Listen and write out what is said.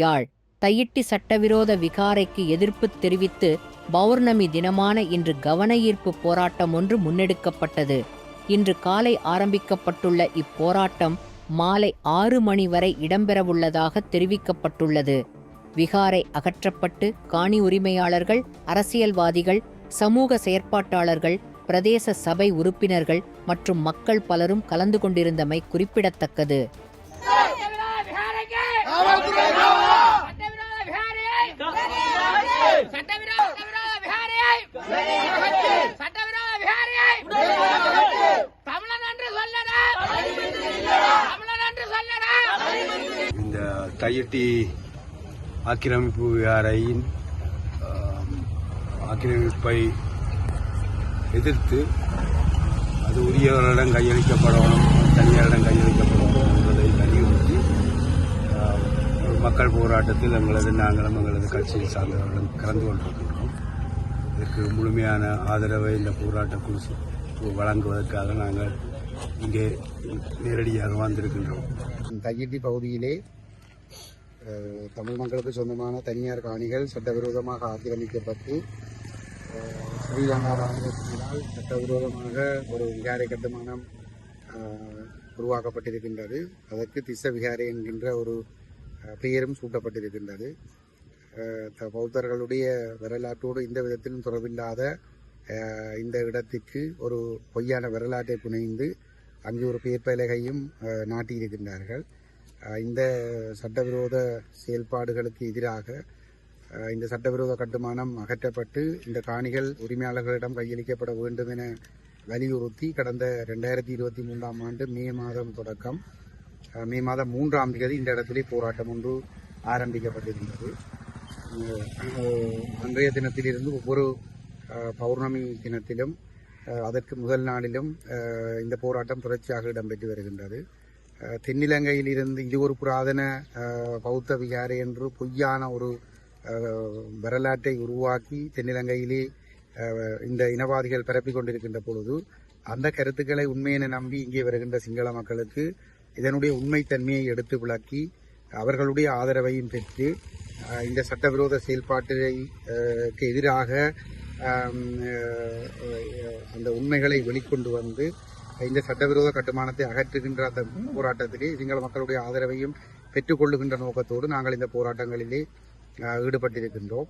யாழ். தையிட்டி சட்டவிரோத விகாரைக்கு எதிர்ப்பு தெரிவித்து பௌர்ணமி தினமான இன்று கவனஈர்ப்பு போராட்டம் ஒன்று முன்னெடுக்கப்பட்டது. இன்று காலை ஆரம்பிக்கப்பட்டுள்ள இப்போராட்டம் மாலை ஆறு மணி வரை இடம்பெறவுள்ளதாக தெரிவிக்கப்பட்டுள்ளது. விகாரை அகற்றப்பட்டு காணி உரிமையாளர்கள் அரசியல்வாதிகள் சமூக செயற்பாட்டாளர்கள் பிரதேச சபை உறுப்பினர்கள் மற்றும் மக்கள் பலரும் கலந்து கொண்டிருந்தமை குறிப்பிடத்தக்கது. இந்த தையட்டி ஆக்கிரமிப்பு விகாரையின் ஆக்கிரமிப்பை எதிர்த்து அது உரியவர்களிடம் கையளிக்கப்படணும் தனியாரிடம் கையளிக்கப்படணும். மக்கள் போராட்டத்தில் எங்களது நாங்களும் எங்களது கட்சியை சார்ந்தவர்களும் கலந்து கொண்டிருக்கின்றோம். இதற்கு முழுமையான ஆதரவை இந்த போராட்ட குழு வழங்குவதற்காக நாங்கள் இங்கே நேரடியாக வந்திருக்கின்றோம் தையிட்டி பகுதியிலே தமிழ் மக்களுக்கு சொந்தமான தனியார் காணிகள் சட்டவிரோதமாக ஆக்கிரமிக்கப்பட்டு ஸ்ரீலங்கா ராணுவத்தினால் சட்டவிரோதமாக ஒரு விகாரை கட்டுமானம் உருவாக்கப்பட்டிருக்கின்றது. அதற்கு திச விகாரை என்கின்ற ஒரு பெயரும் சூட்டப்பட்டிருக்கின்றது. த- பௌத்தர்களுடைய வரலாற்றோடு இந்த விதத்திலும் தொடர்பில்லாத இந்த இடத்திற்கு ஒரு பொய்யான வரலாற்றை புனைந்து அங்கு ஒரு பெயர் பலகையும் நாட்டியிருக்கின்றார்கள். இந்த சட்டவிரோத செயல்பாடுகளுக்கு எதிராக இந்த சட்டவிரோத கட்டுமானம் அகற்றப்பட்டு இந்த காணிகள் உரிமையாளர்களிடம் கையளிக்கப்பட வேண்டும் என வலியுறுத்தி கடந்த ரெண்டாயிரத்தி இருபத்தி மூன்றாம் ஆண்டு மே மாதம் தொடக்கம் மே மாதம் மூன்றாம் தேதி இந்த இடத்திலே போராட்டம் ஒன்று ஆரம்பிக்கப்பட்டிருந்தது. அன்றைய தினத்திலிருந்து ஒவ்வொரு பௌர்ணமி தினத்திலும் அதற்கு முதல் நாளிலும் இந்த போராட்டம் தொடர்ச்சியாக இடம்பெற்று வருகின்றது. தென்னிலங்கையில் இருந்து இது ஒரு புராதன பௌத்த விகாரை என்று பொய்யான ஒரு வரலாற்றை உருவாக்கி தென்னிலங்கையிலே இந்த இனவாதிகள் பரப்பிக் கொண்டிருக்கின்ற பொழுது அந்த கருத்துக்களை உண்மையென நம்பி இங்கே வருகின்ற சிங்கள மக்களுக்கு இதனுடைய உண்மைத்தன்மையை எடுத்து விளக்கி அவர்களுடைய ஆதரவையும் பெற்று இந்த சட்டவிரோத செயல்பாட்டிற்கு எதிராக அந்த உண்மைகளை வெளிக்கொண்டு வந்து இந்த சட்டவிரோத கட்டுமானத்தை அகற்றுகின்ற அந்த போராட்டத்திலே சிங்கள மக்களுடைய ஆதரவையும் பெற்றுக்கொள்ளுகின்ற நோக்கத்தோடு நாங்கள் இந்த போராட்டங்களிலே ஈடுபட்டிருக்கின்றோம்.